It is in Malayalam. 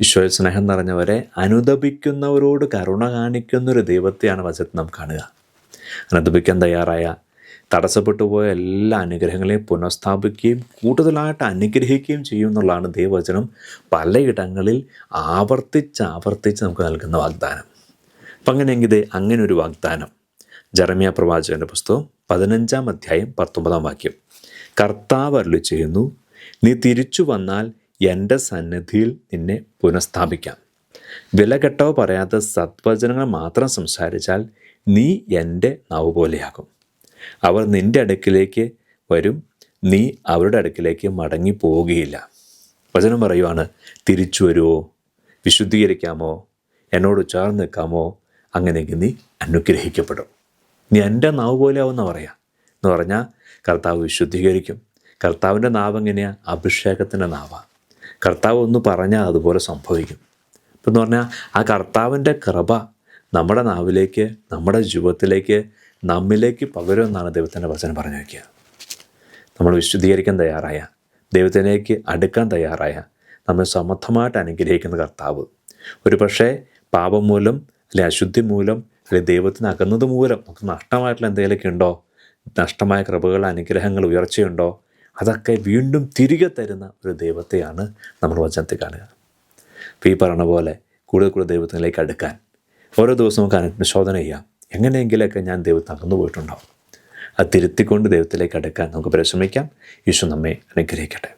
ഈശോയിൽ സ്നേഹം നിറഞ്ഞവരെ അനുദപിക്കുന്നവരോട് കരുണ കാണിക്കുന്ന ഒരു ദൈവത്തെയാണ് വചനത്തിൽ നാം കാണുക. അനുദപിക്കാൻ തയ്യാറായ തടസ്സപ്പെട്ടു പോയ എല്ലാ അനുഗ്രഹങ്ങളെയും പുനഃസ്ഥാപിക്കുകയും കൂടുതലായിട്ട് അനുഗ്രഹിക്കുകയും ചെയ്യും എന്നുള്ളതാണ് ദൈവവചനം. പലയിടങ്ങളിൽ ആവർത്തിച്ച് ആവർത്തിച്ച് നമുക്ക് നൽകുന്ന വാഗ്ദാനം. അപ്പം അങ്ങനെയെങ്കിൽ അങ്ങനെ ഒരു വാഗ്ദാനം. ജറമിയ പ്രവാചകന്റെ പുസ്തകം പതിനഞ്ചാം അധ്യായം പത്തൊമ്പതാം വാക്യം. കർത്താവ് അരുളി ചെയ്യുന്നു നീ തിരിച്ചു വന്നാൽ എന്റെ സന്നിധിയിൽ നിന്നെ പുനഃസ്ഥാപിക്കാം. വിലകെട്ടോ പറയാത്ത സത്വചനങ്ങൾ മാത്രം സംസാരിച്ചാൽ നീ എന്റെ നാവ് പോലെയാകും അവർ നിന്റെ അടുക്കിലേക്ക് വരും. നീ അവരുടെ അടുക്കിലേക്ക് മടങ്ങി പോവുകയില്ല വചനം പറയുവാണ് തിരിച്ചു വരുമോ വിശുദ്ധീകരിക്കാമോ? എന്നോട് ചേർന്ന് നിൽക്കാമോ? അങ്ങനെയെങ്കിൽ നീ അനുഗ്രഹിക്കപ്പെടും. നീ എന്റെ നാവ് പോലെ ആവുമെന്ന് പറയാം. എന്ന് പറഞ്ഞാൽ കർത്താവ് വിശുദ്ധീകരിക്കും. കർത്താവിന്റെ നാവ് എങ്ങനെയാണ് അഭിഷേകത്തിന്റെ നാവാണ് കർത്താവ് ഒന്ന് പറഞ്ഞാൽ അതുപോലെ സംഭവിക്കും. ഇപ്പം എന്ന് പറഞ്ഞാൽ ആ കർത്താവിന്റെ കൃപ നമ്മുടെ നാവിലേക്ക് നമ്മുടെ ജീവിതത്തിലേക്ക് നമ്മിലേക്ക് പകരുമെന്നാണ് ദൈവത്തിന്റെ വചനം പറഞ്ഞു വയ്ക്കുക. നമ്മൾ വിശുദ്ധീകരിക്കാൻ തയ്യാറായ ദൈവത്തിലേക്ക് അടുക്കാൻ തയ്യാറായ നമ്മെ സമർത്ഥമായിട്ട് അനുഗ്രഹിക്കുന്ന കർത്താവ്. ഒരു പക്ഷേ പാപം മൂലം അല്ലെ അശുദ്ധി മൂലം അല്ലെ ദൈവത്തിന് അകന്നത് മൂലം നമുക്ക് നഷ്ടമായിട്ടുള്ള എന്തെങ്കിലുമൊക്കെ ഉണ്ടോ? നഷ്ടമായ കൃപകൾ അനുഗ്രഹങ്ങൾ ഉയർച്ചയുണ്ടോ? അതൊക്കെ വീണ്ടും തിരികെ തരുന്ന ഒരു ദൈവത്തെയാണ് നമ്മൾ വചനത്തിൽ കാണുക. അപ്പോൾ ഈ പറഞ്ഞ പോലെ കൂടുതൽ കൂടുതൽ ദൈവത്തിലേക്ക് അടുക്കാൻ ഓരോ ദിവസവും നമുക്ക് അനുശോധന ചെയ്യാം. എങ്ങനെയെങ്കിലൊക്കെ ഞാൻ ദൈവത്തിന് അകന്നു പോയിട്ടുണ്ടാവും. അത് തിരുത്തിക്കൊണ്ട് ദൈവത്തിലേക്ക് അടുക്കാൻ നമുക്ക് പരിശ്രമിക്കാം. യേശു നമ്മെ അനുഗ്രഹിക്കട്ടെ.